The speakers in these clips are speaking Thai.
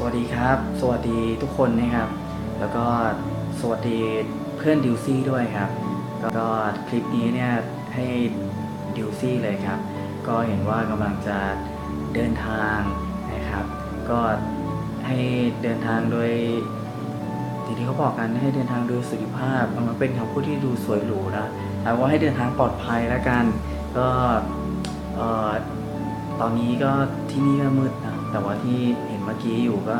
สวัสดีครับ สวัสดีทุกคนนะครับ แล้วก็สวัสดีเพื่อนดิวซี่ด้วยครับแล้วก็คลิปนี้เนี่ยให้ดิวซี่เลยครับ ก็เห็นว่ากำลังจะเดินทางนะครับ ก็ให้เดินทางโดยที่ที่เขาบอกกันให้เดินทางโดยสุขภาพมันเป็นคำพูดที่ดูสวยหรูนะแต่ว่าให้เดินทางปลอดภัยแล้วกัน ก็ตอนนี้ก็ที่นี่ก็มืดนะแต่ว่าที่เห็น มื่อกี้อยู่ก็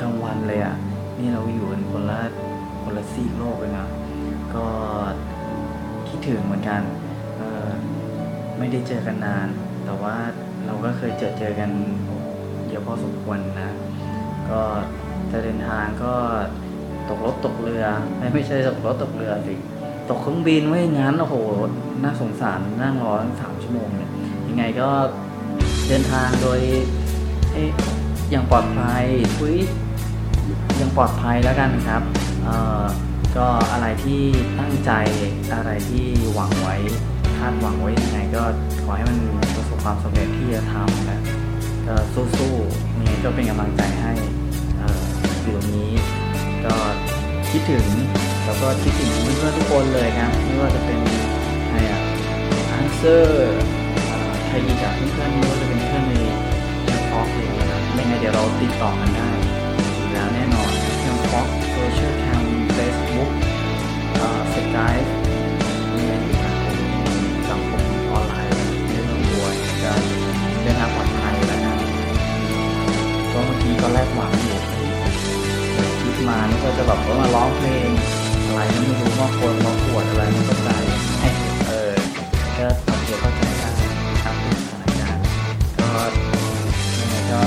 กลางวันเลยอะ่ะ นี่เราอยู่กันคนละคนละซีกโลกเลยนะก็คิดถึงเหมือนกันไม่ได้เจอกันนาน แต่ว่าเราก็เคยเจอเจอกันเยอะพอสมควรนะ ก็จะเดินทางก็ตกรถตกเรือ ไม่ไม่ใช่ตกรถตกเรือสิตกเครื่องบินไว้อย่างนั้นโอ้โหน่าสงสารนั่งรอสามชั่วโมงเนี่ยยังไงก็เดินทางโดย อย่างปลอดภัยทุยยังปลอดภัยแล้วกันครับเออก็อะไรที่ตั้งใจอะไรที่หวังไว้คาดหวังไว้ยังไงก็ขอให้มันประสบความสำเร็จที่จะทำนะก็สู้ๆยังไงก็เป็นกำลังใจให้อยู่ตรงนี้ ก็คิดถึงแล้วก็คิดถึงเพื่อนๆทุกคนเลยครับไม่ว่าจะเป็นใครอะอันเซอร์ ติดต่อกันได้อยู่แล้วแน่นอนแคมป์ฟอกโซเชียลแคมป์เฟซบุ๊กสกายมีอะไรอีกครับผมสังคมออนไลน์ไม่ต้องกลัวจะเดินทางปลอดภัยแล้วนะก็เมื่อกี้ตอนแรกหวังอยู่คิดมานี่ก็จะแบบว่ามาร้องเพลงอะไรไม่รู้ว่าคนมาปวดอะไรไม่เข้าใจเออก็ทำเดียวเข้าใจได้ครับสถานการณ์ก็ยังไงก็